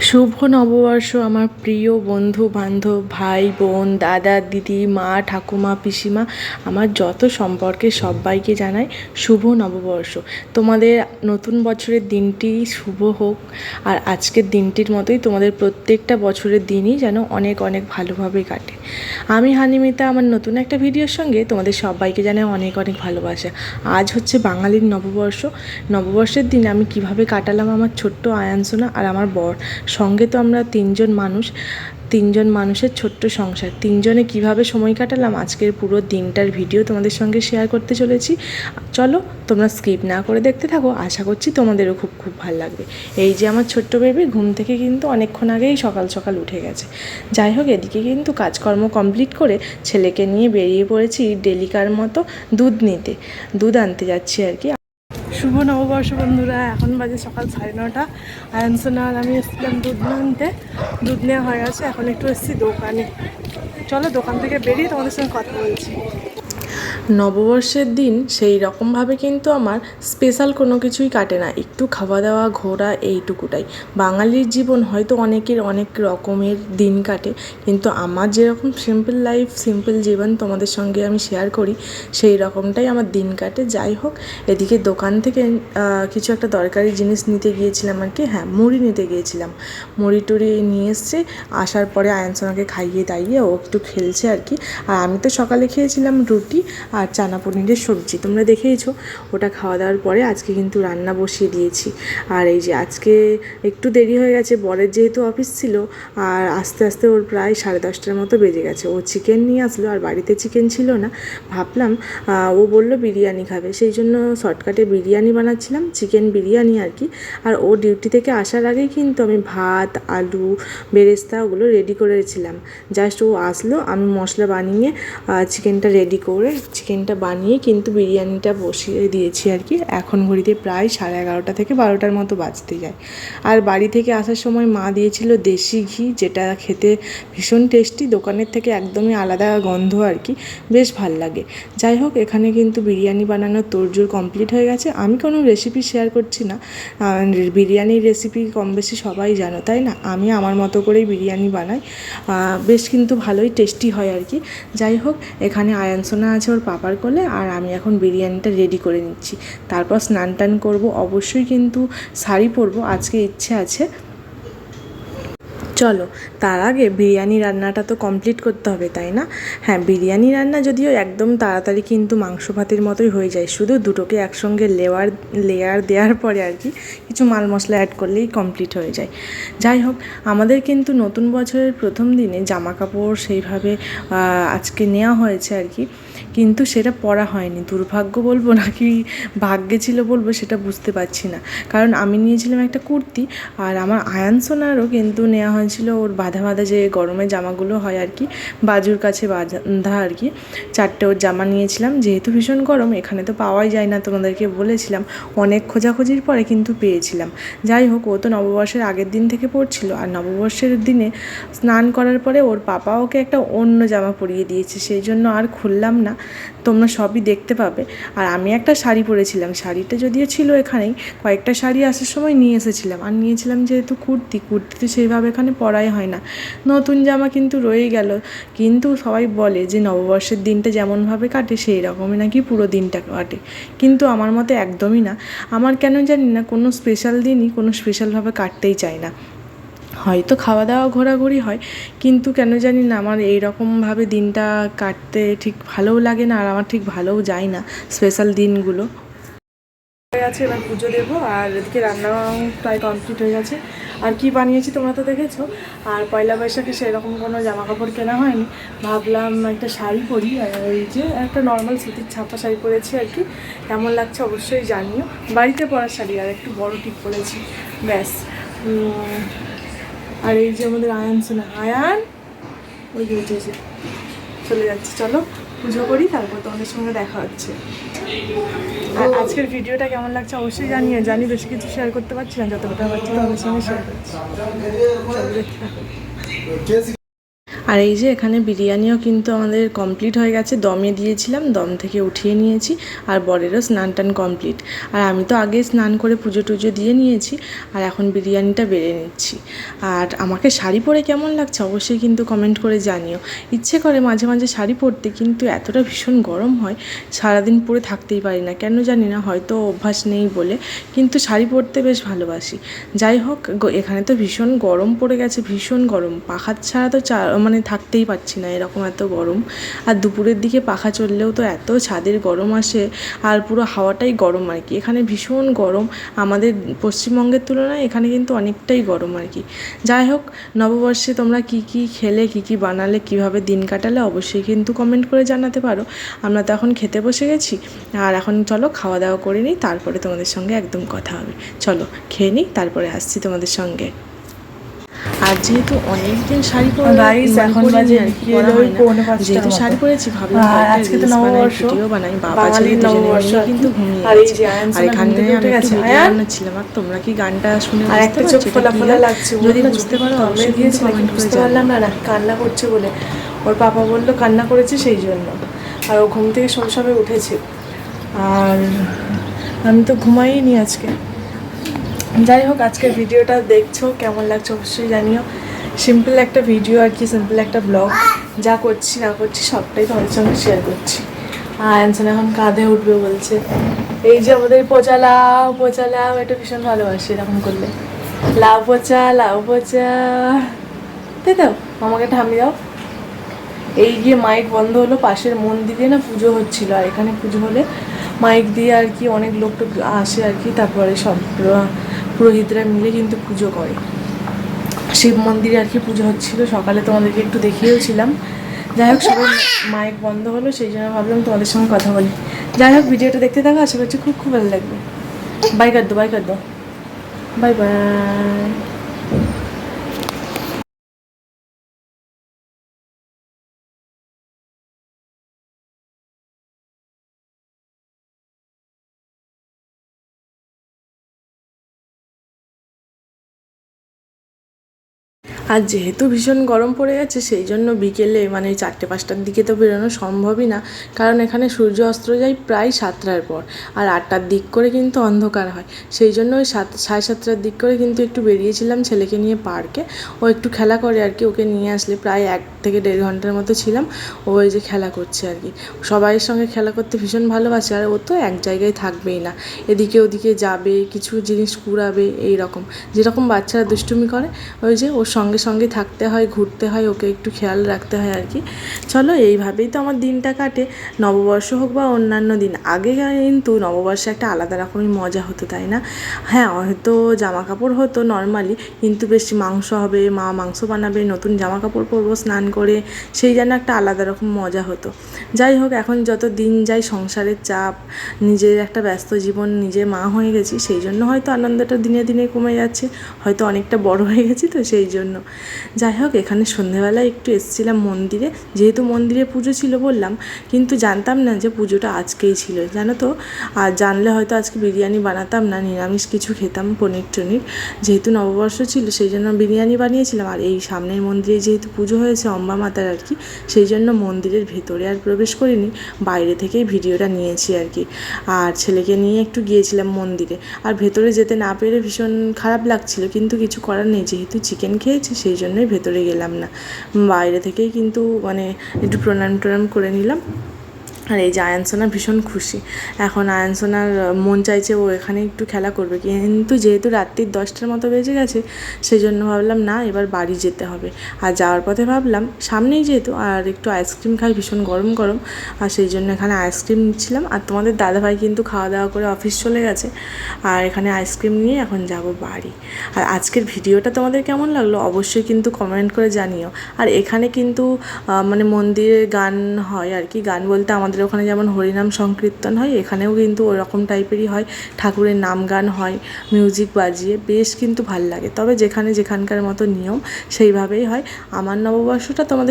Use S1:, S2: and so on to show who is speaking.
S1: শুভ নববর্ষ, আমার প্রিয় বন্ধু, বান্ধব, ভাই, বোন, দাদা, দিদি, মা, ঠাকুমা, পিসিমা, আমার যত সম্পর্কে সবাইকে জানাই শুভ নববর্ষ। তোমাদের নতুন বছরের দিনটি শুভ হোক, আর আজকের দিনটির মতোই তোমাদের প্রত্যেকটা বছরের দিনই যেন অনেক অনেক ভালোভাবে কাটে। আমি হানিমিতা, আমার নতুন একটা ভিডিওর সঙ্গে তোমাদের সবাইকে জানাই অনেক অনেক ভালোবাসা। আজ হচ্ছে বাঙালির নববর্ষ। নববর্ষের দিন আমি কীভাবে কাটালাম আমার ছোট্ট আয়ানসোনা আর আমার বর। সঙ্গে তো আমরা তিনজন মানুষ, তিনজন মানুষের ছোট্ট সংসার। তিনজনে কীভাবে সময় কাটালাম? আজকের পুরো দিনটার ভিডিও তোমাদের সঙ্গে শেয়ার করতে চলেছি। চলো, তোমরা স্কিপ না করে দেখতে থাকো। আশা করছি তোমাদেরও খুব খুব ভালো লাগবে। এই যে আমার ছোট্ট বেবি ঘুম থেকে কিন্তু অনেকক্ষণ আগেই সকাল সকাল উঠে গেছে। যাই হোক, এদিকে কিন্তু কাজকর্ম কমপ্লিট করে ছেলেকে নিয়ে বেরিয়ে পড়েছি ডেলিকার মতো দুধ নিতে। দুধ আনতে যাচ্ছি আর কি। শুভ নববর্ষ বন্ধুরা। এখন বাজে সকাল সাড়ে নটা। আয়ানসোনা আমি এসেছিলাম দুধ আনতে। দুধ নেওয়া হয়ে গেছে, এখন একটু এসেছি দোকানে। চলো দোকান থেকে বেরিয়ে তোমাদের সঙ্গে কথা বলছি। নববর্ষের দিন সেই রকমভাবে কিন্তু আমার স্পেশাল কোনো কিছুই কাটে না। একটু খাওয়া দাওয়া, ঘোরা এইটুকুটাই। বাঙালির জীবন হয়তো অনেকের অনেক রকমের দিন কাটে, কিন্তু আমার যেরকম সিম্পল লাইফ সিম্পল জীবন তোমাদের সঙ্গে আমি শেয়ার করি, সেই রকমটাই আমার দিন কাটে। যাই হোক, এদিকে দোকান থেকে কিছু একটা দরকারি জিনিস নিতে গিয়েছিলাম আর কি হ্যাঁ মুড়ি নিতে গিয়েছিলাম। মুড়ি টুড়ি নিয়ে এসছে, আসার পরে আয়নসোনাকে খাইয়ে দাইয়ে ও একটু খেলছে আর কি। আর আমি তো সকালে খেয়েছিলাম রুটি আর চানা পনিরের সবজি। তোমরা দেখেইছো, ওটা খাওয়া দাওয়ার পরে আজকে কিন্তু রান্না বসিয়ে দিয়েছি। আর এই যে আজকে একটু দেরি হয়ে গেছে, বরের যেহেতু অফিস ছিল, আর আস্তে আস্তে ওর প্রায় সাড়ে দশটার মতো বেজে গেছে। ও চিকেন নিয়ে আসলো, আর বাড়িতে চিকেন ছিল না। ভাবলাম ও বলল বিরিয়ানি খাবে। সেই জন্য শর্টকাটে বিরিয়ানি বানাচ্ছিলাম, চিকেন বিরিয়ানি আর কি। আর ও ডিউটি থেকে আসার আগেই কিন্তু আমি ভাত, আলু, বেরেস্তা ওগুলো রেডি করেছিলাম। জাস্ট ও আসলো, আমি মশলা বানিয়ে চিকেনটা রেডি করে চিকেনটা বানিয়ে কিন্তু বিরিয়ানিটা বসিয়ে দিয়েছি আর কি। এখন ঘড়িতে প্রায় সাড়ে এগারোটা থেকে বারোটার মতো বাজতে যায়। আর বাড়ি থেকে আসার সময় মা দিয়েছিল দেশি ঘি, যেটা খেতে ভীষণ টেস্টি দোকানের থেকে একদমই আলাদা গন্ধ আর কি। বেশ ভালো লাগে। যাই হোক, এখানে কিন্তু বিরিয়ানি বানানোর তোড়জোড় কমপ্লিট হয়ে গেছে। আমি কোনো রেসিপি শেয়ার করছি না। বিরিয়ানির রেসিপি কম বেশি সবাই জানো, তাই না? আমি আমার মতো করেই বিরিয়ানি বানাই। বেশ কিন্তু ভালোই টেস্টি হয় আর কি। যাই হোক, এখানে আয়ানসোনা আছে, ওর পাপার কোলে আর আমি এখন বিরিয়ানিটা রেডি করে নিচ্ছি। তারপর স্নান টান করব। অবশ্যই কিন্তু শাড়ি পরবো। আজকে ইচ্ছে আছে। চলো, তার আগে বিরিয়ানি রান্নাটা তো কমপ্লিট করতে হবে, তাই না? হ্যাঁ বিরিয়ানি রান্না যদিও একদম তাড়াতাড়ি কিন্তু মাংস ভাতের মতোই হয়ে যায়। শুধু দুটোকে একসঙ্গে লেয়ার লেয়ার দেওয়ার পরে আর কি কিছু মাল মশলা অ্যাড করলেই কমপ্লিট হয়ে যায়। যাই হোক, আমাদের কিন্তু নতুন বছরের প্রথম দিনে জামা কাপড় সেইভাবে আজকে নেওয়া হয়েছে আর কি। কিন্তু সেটা পরা হয়নি। দুর্ভাগ্য বলব নাকি ভাগ্যে ছিল বলব সেটা বুঝতে পারছি না। কারণ আমি নিয়েছিলাম একটা কুর্তি আর আমার আয়ান সোনারও কিন্তু নেওয়া হয়েছিল ওর বাঁধা বাঁধা যে গরমের জামাগুলো হয় আর কি, বাজুর কাছে বাঁধা আর কি, চারটে ওর জামা নিয়েছিলাম। যেহেতু ভীষণ গরম, এখানে তো পাওয়াই যায় না তোমাদেরকে বলেছিলাম। অনেক খোঁজাখুঁজির পরে কিন্তু পেয়েছিলাম। যাই হোক, ও তো নববর্ষের আগের দিন থেকে পড়ছিল আর নববর্ষের দিনে স্নান করার পরে ওর পাপা ওকে একটা অন্য জামা পরিয়ে দিয়েছে। সেই জন্য আর খুললাম না, তোমরা সবই দেখতে পাবে। আর আমি একটা শাড়ি পরেছিলাম, শাড়িটা যদিও ছিল এখানেই, কয়েকটা শাড়ি আসার সময় নিয়ে এসেছিলাম। আর নিয়েছিলাম যেহেতু কুর্তি কুর্তি তো সেইভাবে এখানে পরাই হয় না। নতুন জামা কিন্তু রয়ে গেল। কিন্তু সবাই বলে যে নববর্ষের দিনটা যেমনভাবে কাটে সেই রকমই নাকি পুরো দিনটা কাটে। কিন্তু আমার মতে একদমই না। আমার কেন জানি না, কোনো স্পেশাল দিনই কোনো স্পেশালভাবে কাটতেই চায় না। হয়তো খাওয়া দাওয়া ঘোরাঘুরি হয়, কিন্তু কেন জানি না আমার এইরকমভাবে দিনটা কাটতে ঠিক ভালোও লাগে না আর আমার ঠিক ভালোও যায় না স্পেশাল দিনগুলো। হয়ে গেছে, এবার পুজো দেবো আর এদিকে রান্না প্রায় কমপ্লিট হয়ে গেছে। আর কি বানিয়েছি তোমরা তো দেখেছ? আর পয়লা বৈশাখে সেরকম কোনো জামা কাপড় কেনা হয়নি। ভাবলাম একটা শাড়ি পরি, আর এই যে একটা নর্মাল সুতির ছাপা শাড়ি পরেছি আর কি। কেমন লাগছে অবশ্যই জানিও। বাড়িতে পরার শাড়ি, আর একটু বড় টিপ পরেছি ব্যাস। আর এই যে আমাদের আয়ান শোনা আয়ান? ওই যে উঠেছে চলে যাচ্ছে চলো পুজো করি তারপর তোমাদের সঙ্গে দেখা হচ্ছে। আর আজকের ভিডিওটা কেমন লাগছে অবশ্যই জানিয়ে জানি বেশি কিছু শেয়ার করতে পারছি না যতটা পারছি তোমাদের সঙ্গে শেয়ার করছি।
S2: আর এই যে এখানে বিরিয়ানিও কিন্তু আমাদের কমপ্লিট হয়ে গেছে। দমে দিয়েছিলাম, দম থেকে উঠিয়ে নিয়েছি আর বরেরও স্নান টান কমপ্লিট আর আমি তো আগে স্নান করে পুজো টুজো দিয়ে নিয়েছি আর এখন বিরিয়ানিটা বেড়ে নিচ্ছি। আর আমাকে শাড়ি পরে কেমন লাগছে অবশ্যই কিন্তু কমেন্ট করে জানিও। ইচ্ছে করে মাঝে মাঝে শাড়ি পরতে কিন্তু এতটা ভীষণ গরম হয়, সারাদিন পরে থাকতেই পারি না। কেন জানি না, হয়তো অভ্যাস নেই বলে, কিন্তু শাড়ি পরতে বেশ ভালোবাসি। যাই হোক এখানে তো ভীষণ গরম পড়ে গেছে, ভীষণ গরম। পাখা ছাড়া তো চা মানে থাকতেই পারছি না, এরকম এত গরম। আর দুপুরের দিকে পাখা চললেও তো এত ছাদের গরম আসে, আর পুরো হাওয়াটাই গরম আর কি। এখানে ভীষণ গরম, আমাদের পশ্চিমবঙ্গের তুলনায় এখানে কিন্তু অনেকটাই গরম আর কি। যাই হোক, নববর্ষে তোমরা কি কি খেলে, কি কি বানালে, কীভাবে দিন কাটালে, অবশ্যই কিন্তু কমেন্ট করে জানাতে পারো। আমরা তো এখন খেতে বসে গেছি, আর এখন চলো খাওয়া দাওয়া করে নিই, তারপরে তোমাদের সঙ্গে একদম কথা হবে। চলো, খেয়ে নিই, তারপরে আসছি তোমাদের সঙ্গে। আর যেহেতু অনেকদিন শাড়ি পরা মানে
S1: এখন বাজে
S2: যেহেতু শাড়ি পরেছি ভাবলাম
S1: আজকে তো নববর্ষ।
S2: ভিডিও বানাই বাবা
S1: নববর্ষ।
S2: কিন্তু ঘুমিয়ে
S1: আর এই যে
S2: আর এখানে আমি একটু ভিডিও? বানাচ্ছিলাম আর তোমরা কি গানটা শুনে
S1: আর একটা চোখ ফোলা ফোলা লাগছে
S2: যদি বুঝতে পারো কিন্তু
S1: দিয়েছে
S2: কমেন্ট করে
S1: পারলাম না না কান্না করছে বলে। ওর পাপা বলল কান্না করেছে সেই জন্য। আর ও ঘুম থেকে শৈশবে উঠেছে। আর আমি তো ঘুমাইনি আজকে। যাই হোক আজকের ভিডিওটা দেখছ, কেমন লাগছে অবশ্যই জানিও। সিম্পল একটা ভিডিও আর কি সিম্পল একটা ব্লগ যা করছি, না করছি, সবটাই তোমাদের সঙ্গে শেয়ার করছি। আর অ্যানসন এখন কাঁধে উঠবে বলছে। এই যে আমাদের পচা লাউ পচা লাউ, এটা ভীষণ ভালোবাসি এরকম করলে। লাউ পচা লাউ পচা। তাই তো? আমাকে ঠামি দাও। এই গিয়ে মাইক বন্ধ হলো, পাশের মন্দিরে না পুজো হচ্ছিল, আর এখানে পুজো হলে মাইক দিয়ে আর কি অনেক লোক টোক আসে আর কি, তারপরে সব পুরোহিতরা মিলে কিন্তু পুজো করে। শিব মন্দিরে আর কি পুজো হচ্ছিল, সকালে তোমাদেরকে একটু দেখিয়েওছিলাম যাই হোক, সবাই মাইক বন্ধ হলো, সেই জন্য ভাবলাম তোমাদের সঙ্গে কথা বলি। যাই হোক, ভিডিওটা দেখতে থাকো, আশা করছি খুব খুব ভালো লাগবে। বাই কর দো বাই কর দো বাই বাই আর যেহেতু ভীষণ গরম পড়ে গেছে, সেই জন্য বিকেলে মানে চারটে, পাঁচটার দিকে তো বেরোনো সম্ভবই না। কারণ এখানে সূর্য অস্ত যায় প্রায় সাতটার পর, আর আটটার দিক করে কিন্তু অন্ধকার হয়। সেই জন্য ওই সাত, সাড়ে সাতটার দিক করে কিন্তু একটু বেরিয়েছিলাম ছেলেকে নিয়ে পার্কে। ও একটু খেলা করে আর কি, ওকে নিয়ে আসলে প্রায় এক থেকে দেড় ঘণ্টার মতো ছিলাম। ও ওই যে খেলা করছে আর কি। সবাইয়ের সঙ্গে খেলা করতে ভীষণ ভালোবাসে, আর ও তো এক জায়গায় থাকবেই না। এদিকে ওদিকে যাবে, কিছু জিনিস কুড়াবে, এই রকম। যেরকম বাচ্চারা দুষ্টুমি করে, ওই যে ওর সঙ্গে সঙ্গে সঙ্গে থাকতে হয়, ঘুরতে হয়, ওকে একটু খেয়াল রাখতে হয় আর কি। চলো, এইভাবেই তো আমার দিনটা কাটে। নববর্ষ হোক বা অন্যান্য দিন, আগে কিন্তু নববর্ষে একটা আলাদা রকমই মজা হতো, তাই না? হ্যাঁ হয়তো জামা কাপড় হতো নর্মালি কিন্তু বেশি মাংস হবে, মা মাংস বানাবে, নতুন জামা কাপড় পরবো, স্নান করে, সেই যেন একটা আলাদা রকম মজা হতো। যাই হোক, এখন যত দিন যায় সংসারের চাপ, নিজের একটা ব্যস্ত জীবন, নিজে মা হয়ে গেছি, সেই জন্য হয়তো আনন্দটা দিনে দিনে কমে যাচ্ছে, হয়তো অনেকটা বড় হয়ে গেছি তো সেই জন্য। যাই হোক, এখানে সন্ধেবেলায় একটু এসেছিলাম মন্দিরে। যেহেতু মন্দিরে পুজো ছিল বললাম, কিন্তু জানতাম না যে পুজোটা আজকেই ছিল। জানো তো, আর জানলে হয়তো আজকে বিরিয়ানি বানাতাম না, নিরামিষ কিছু খেতাম পনির টনির। যেহেতু নববর্ষ ছিল, সেই জন্য বিরিয়ানি বানিয়েছিলাম। আর এই সামনের মন্দিরে যেহেতু পুজো হয়েছে অম্বা মাতার আর কি, সেই জন্য মন্দিরের ভেতরে আর প্রবেশ করিনি, বাইরে থেকেই ভিডিওটা নিয়েছি আর কি। আর ছেলেকে নিয়ে একটু গিয়েছিলাম মন্দিরে। আর ভেতরে যেতে না পেরে ভীষণ খারাপ লাগছিল, কিন্তু কিছু করার নেই, যেহেতু চিকেন খেয়েছি সেই জন্যই ভেতরে গেলাম না। বাইরে থেকেই কিন্তু মানে একটু প্রণাম টনাম করে নিলাম। আর এই যে আয়ানসোনা ভীষণ খুশি। এখন আয়ানসোনার মন চাইছে ও এখানে একটু খেলা করবে। কিন্তু যেহেতু রাত্রির দশটার মতো বেজে গেছে সেই জন্য ভাবলাম, না, এবার বাড়ি যেতে হবে। আর যাওয়ার পথে ভাবলাম, সামনেই যেহেতু, আর একটু আইসক্রিম খাই, ভীষণ গরম গরম। আর সেই জন্য এখানে আইসক্রিম নিচ্ছিলাম। আর তোমাদের দাদাভাই কিন্তু খাওয়া দাওয়া করে অফিস চলে গেছে। আর এখানে আইসক্রিম নিয়ে এখন যাব বাড়ি। আর আজকের ভিডিওটা তোমাদের কেমন লাগল, অবশ্যই কিন্তু কমেন্ট করে জানিও। আর এখানে কিন্তু মানে মন্দিরে গান হয় আর কি, গান বলতে আমাদের ওখানে যেমন হরিনাম সংকীর্তন হয়, এখানেও কিন্তু ওরকম টাইপেরই হয়। ঠাকুরের নাম গান হয় মিউজিক বাজিয়ে বেশ কিন্তু ভালো লাগে। তবে যেখানে যেখানকার মতো নিয়ম সেইভাবেই হয়। আমার নববর্ষটা তোমাদের